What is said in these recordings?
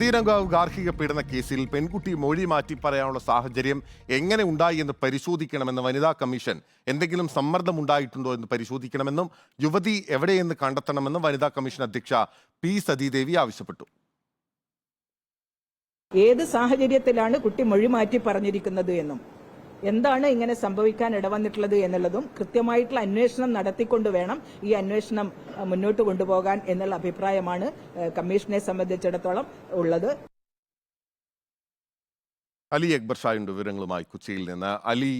ശ്രീരംഗാവ് ഗാർഹിക പീഡന കേസിൽ പെൺകുട്ടി മൊഴി മാറ്റി പറയാനുള്ള സാഹചര്യം എങ്ങനെ ഉണ്ടായി എന്ന് പരിശോധിക്കണമെന്ന് വനിതാ കമ്മീഷൻ എന്തെങ്കിലും സമ്മർദ്ദം ഉണ്ടായിട്ടുണ്ടോ എന്ന് പരിശോധിക്കണമെന്നും യുവതി എവിടെയെന്ന് കണ്ടെത്തണമെന്നും വനിതാ കമ്മീഷൻ അധ്യക്ഷ പി സതീദേവി ആവശ്യപ്പെട്ടു. ഏത് സാഹചര്യത്തിലാണ് കുട്ടി മൊഴി മാറ്റി പറഞ്ഞിരിക്കുന്നത് എന്നും? എന്താണ് ഇങ്ങനെ സംഭവിക്കാൻ ഇടവന്നിട്ടുള്ളത് എന്നുള്ളതും കൃത്യമായിട്ടുള്ള അന്വേഷണം നടത്തിക്കൊണ്ട് വേണം ഈ അന്വേഷണം മുന്നോട്ട് കൊണ്ടുപോകാൻ എന്നുള്ള അഭിപ്രായമാണ് കമ്മീഷനെ സംബന്ധിച്ചിടത്തോളം ഉള്ളത്. അലി അക്ബർ ഷായുണ്ട് വിവരങ്ങളുമായി കൊച്ചിയിൽ നിന്ന്. അലി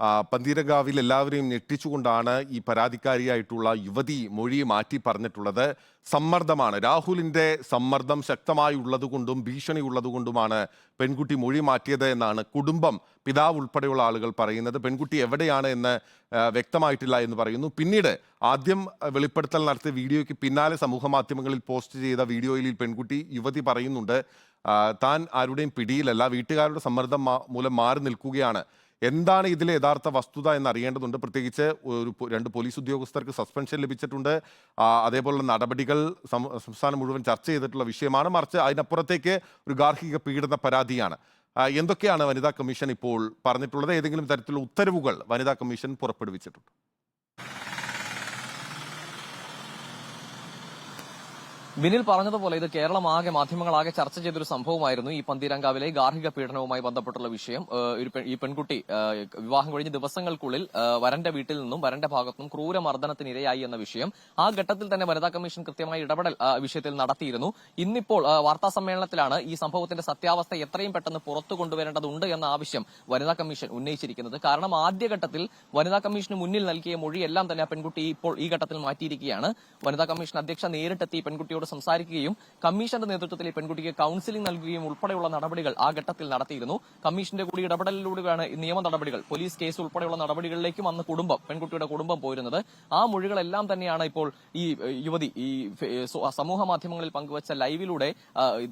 ആ, പന്തീരഗാവിൽ എല്ലാവരെയും ഞെട്ടിച്ചുകൊണ്ടാണ് ഈ പരാതിക്കാരിയായിട്ടുള്ള യുവതി മൊഴി മാറ്റി പറഞ്ഞിട്ടുള്ളത്. സമ്മർദ്ദമാണ്. രാഹുലിന്റെ സമ്മർദ്ദം ശക്തമായി ഉള്ളതുകൊണ്ടും ഭീഷണി ഉള്ളതുകൊണ്ടുമാണ് പെൺകുട്ടി മൊഴി മാറ്റിയത് എന്നാണ് കുടുംബം പിതാവ് ഉൾപ്പെടെയുള്ള ആളുകൾ പറയുന്നത്. പെൺകുട്ടി എവിടെയാണ് എന്ന് വ്യക്തമായിട്ടില്ല എന്ന് പറയുന്നു. പിന്നീട് ആദ്യം വെളിപ്പെടുത്തൽ നടത്തിയ വീഡിയോയ്ക്ക് പിന്നാലെ സമൂഹ മാധ്യമങ്ങളിൽ പോസ്റ്റ് ചെയ്ത വീഡിയോയിൽ പെൺകുട്ടി യുവതി പറയുന്നുണ്ട് താൻ ആരുടെയും പിടിയിലല്ല വീട്ടുകാരുടെ സമ്മർദ്ദം മൂലം മാറി നിൽക്കുകയാണ്. എന്താണ് ഇതിലെ യഥാർത്ഥ വസ്തുത എന്ന് അറിയേണ്ടതുണ്ട് പ്രത്യേകിച്ച് ഒരു രണ്ട് പോലീസ് ഉദ്യോഗസ്ഥർക്ക് സസ്പെൻഷൻ ലഭിച്ചിട്ടുണ്ട്. അതേപോലുള്ള നടപടികൾ സംസ്ഥാനം മുഴുവൻ ചർച്ച ചെയ്തിട്ടുള്ള വിഷയമാണ്. മറിച്ച് അതിനപ്പുറത്തേക്ക് ഒരു ഗാർഹിക പീഡന പരാതിയാണ്. എന്തൊക്കെയാണ് വനിതാ കമ്മീഷൻ ഇപ്പോൾ പറഞ്ഞിട്ടുള്ളത്? ഏതെങ്കിലും തരത്തിലുള്ള ഉത്തരവുകൾ വനിതാ കമ്മീഷൻ പുറപ്പെടുവിച്ചിട്ടുണ്ട്. ബിനിൽ പറഞ്ഞതുപോലെ ഇത് കേരളമാകെ മാധ്യമങ്ങളാകെ ചർച്ച ചെയ്തൊരു സംഭവമായിരുന്നു ഈ പന്തീരങ്കാവിലെ ഗാർഹിക പീഡനവുമായി ബന്ധപ്പെട്ടുള്ള വിഷയം. ഈ പെൺകുട്ടി വിവാഹം കഴിഞ്ഞ ദിവസങ്ങൾക്കുള്ളിൽ വരന്റെ വീട്ടിൽ നിന്നും വരന്റെ ഭാഗത്തുനിന്നും ക്രൂരമർദ്ദനത്തിന് ഇരയായി എന്ന വിഷയം ആ ഘട്ടത്തിൽ തന്നെ വനിതാ കമ്മീഷൻ കൃത്യമായി ഇടപെടൽ വിഷയത്തിൽ നടത്തിയിരുന്നു. ഇന്നിപ്പോൾ വാർത്താ സമ്മേളനത്തിലാണ് ഈ സംഭവത്തിന്റെ സത്യാവസ്ഥ എത്രയും പെട്ടെന്ന് പുറത്തു കൊണ്ടുവരേണ്ടതുണ്ട് എന്ന ആവശ്യം വനിതാ കമ്മീഷൻ ഉന്നയിച്ചിരിക്കുന്നത്. കാരണം ആദ്യഘട്ടത്തിൽ വനിതാ കമ്മീഷന് മുന്നിൽ നൽകിയ മൊഴിയെല്ലാം തന്നെ ആ പെൺകുട്ടി ഇപ്പോൾ ഈ ഘട്ടത്തിൽ മാറ്റിയിരിക്കുകയാണ്. വനിതാ കമ്മീഷൻ അധ്യക്ഷ നേരിട്ടെത്തി ഈ പെൺകുട്ടിയോട് സംസാരിക്കുകയും കമ്മീഷന്റെ നേതൃത്വത്തിൽ പെൺകുട്ടിക്ക് കൌൺസിലിംഗ് നൽകുകയും ഉൾപ്പെടെയുള്ള നടപടികൾ ആ ഘട്ടത്തിൽ നടത്തിയിരുന്നു. കമ്മീഷന്റെ കൂടി ഇടപെടലിലൂടെയാണ് നിയമ നടപടികൾ. പോലീസ് കേസ് ഉൾപ്പെടെയുള്ള നടപടികളിലേക്കും അന്ന് കുടുംബം പെൺകുട്ടിയുടെ കുടുംബം പോയിരുന്നത് ആ മൊഴികളെല്ലാം തന്നെയാണ് ഇപ്പോൾ ഈ യുവതി ഈ സമൂഹ മാധ്യമങ്ങളിൽ പങ്കുവച്ച ലൈവിലൂടെ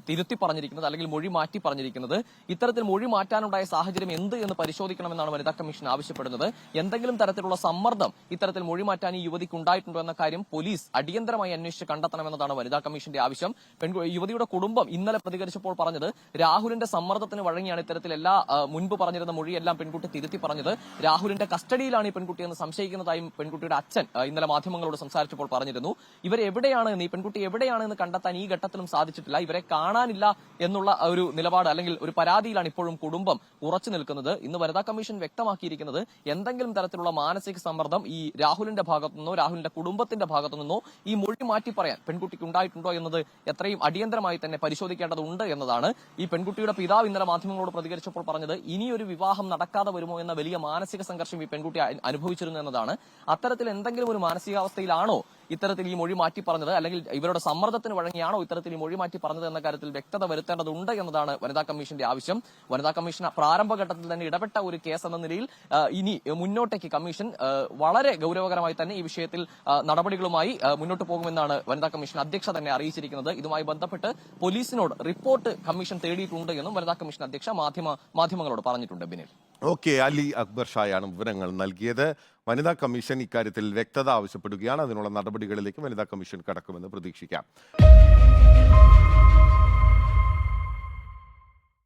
തിരുത്തി പറഞ്ഞിരിക്കുന്നത് അല്ലെങ്കിൽ മൊഴി മാറ്റി പറഞ്ഞിരിക്കുന്നത്. ഇത്തരത്തിൽ മൊഴി മാറ്റാനുണ്ടായ സാഹചര്യം എന്ത് എന്ന് പരിശോധിക്കണമെന്നാണ് വനിതാ കമ്മീഷൻ ആവശ്യപ്പെടുന്നത്. എന്തെങ്കിലും തരത്തിലുള്ള സമ്മർദ്ദം ഇത്തരത്തിൽ മൊഴി മാറ്റാൻ ഈ യുവതിക്ക് ഉണ്ടായിട്ടുണ്ടോ എന്ന കാര്യം പോലീസ് അടിയന്തരമായി അന്വേഷിച്ച് കണ്ടെത്തണമെന്നതാണ് വനിതാ കമ്മീഷന്റെ ആവശ്യം. പെൺകു യുവതിയുടെ കുടുംബം ഇന്നലെ പ്രതികരിച്ചപ്പോൾ പറഞ്ഞത് രാഹുലിന്റെ സമ്മർദ്ദത്തിന് വഴങ്ങിയാണ് ഇത്തരത്തിൽ എല്ലാ മുൻപ് പറഞ്ഞിരുന്ന മൊഴിയെല്ലാം പെൺകുട്ടി തിരുത്തി പറഞ്ഞത്. രാഹുലിന്റെ കസ്റ്റഡിയിലാണ് ഈ പെൺകുട്ടി എന്ന് സംശയിക്കുന്നതായും പെൺകുട്ടിയുടെ അച്ഛൻ ഇന്നലെ മാധ്യമങ്ങളോട് സംസാരിച്ചപ്പോൾ പറഞ്ഞിരുന്നു. ഇവർ എവിടെയാണ് ഈ പെൺകുട്ടി എവിടെയാണ് എന്ന് കണ്ടെത്താൻ ഈ ഘട്ടത്തിലും സാധിച്ചിട്ടില്ല. ഇവരെ കാണാനില്ല എന്നുള്ള ഒരു നിലപാട് അല്ലെങ്കിൽ ഒരു പരാതിയിലാണ് ഇപ്പോഴും കുടുംബം ഉറച്ചു നിൽക്കുന്നത്. ഇന്ന് വനിതാ കമ്മീഷൻ വ്യക്തമാക്കിയിരിക്കുന്നത് എന്തെങ്കിലും തരത്തിലുള്ള മാനസിക സമ്മർദ്ദം ഈ രാഹുലിന്റെ ഭാഗത്തു നിന്നോ രാഹുലിന്റെ കുടുംബത്തിന്റെ ഭാഗത്തു നിന്നോ ഈ മൊഴി മാറ്റി പറയാൻ പെൺകുട്ടിക്ക് ഉണ്ടായിട്ടുണ്ടോ എന്നത് എത്രയും അടിയന്തരമായി തന്നെ പരിശോധിക്കേണ്ടതുണ്ട് എന്നതാണ്. ഈ പെൺകുട്ടിയുടെ പിതാവ് ഇന്നലെ മാധ്യമങ്ങളോട് പ്രതികരിച്ചപ്പോൾ പറഞ്ഞത് ഇനിയൊരു വിവാഹം നടക്കാതെ വരുമോ എന്ന വലിയ മാനസിക സംഘർഷം ഈ പെൺകുട്ടി അനുഭവിച്ചിരുന്നു എന്നതാണ്. അത്തരത്തിൽ എന്തെങ്കിലും ഒരു മാനസികാവസ്ഥയിലാണോ ഇത്തരത്തിൽ ഈ മൊഴി മാറ്റി പറഞ്ഞത്? അല്ലെങ്കിൽ ഇവരുടെ സമ്മർദ്ദത്തിന് വഴങ്ങിയാണോ ഇത്തരത്തിൽ ഈ മൊഴി മാറ്റി പറഞ്ഞത് എന്ന കാര്യത്തിൽ വ്യക്തത വരുത്തേണ്ടതുണ്ട് എന്നതാണ് വനിതാ കമ്മീഷന്റെ ആവശ്യം. വനിതാ കമ്മീഷൻ പ്രാരംഭഘട്ടത്തിൽ തന്നെ ഇടപെട്ട ഒരു കേസ് എന്ന നിലയിൽ ഇനി മുന്നോട്ടേക്ക് കമ്മീഷൻ വളരെ ഗൗരവകരമായി തന്നെ ഈ വിഷയത്തിൽ നടപടികളുമായി മുന്നോട്ട് പോകുമെന്നാണ് വനിതാ കമ്മീഷൻ അധ്യക്ഷ തന്നെ അറിയിച്ചിരിക്കുന്നത്. ഇതുമായി ബന്ധപ്പെട്ട് പോലീസിനോട് റിപ്പോർട്ട് കമ്മീഷൻ തേടിയിട്ടുണ്ട് എന്നും വനിതാ കമ്മീഷൻ അധ്യക്ഷ മാധ്യമ മാധ്യമങ്ങളോട് പറഞ്ഞിട്ടുണ്ട് ബിനിൽ. ഓക്കെ അലി അക്ബർ ഷായാണ് വിവരങ്ങൾ നൽകിയത്. വനിതാ കമ്മീഷൻ ഇക്കാര്യത്തിൽ വ്യക്തത ആവശ്യപ്പെടുകയാണ്. അതിനുള്ള നടപടികളിലേക്ക് വനിതാ കമ്മീഷൻ കടക്കുമെന്ന് പ്രതീക്ഷിക്കാം.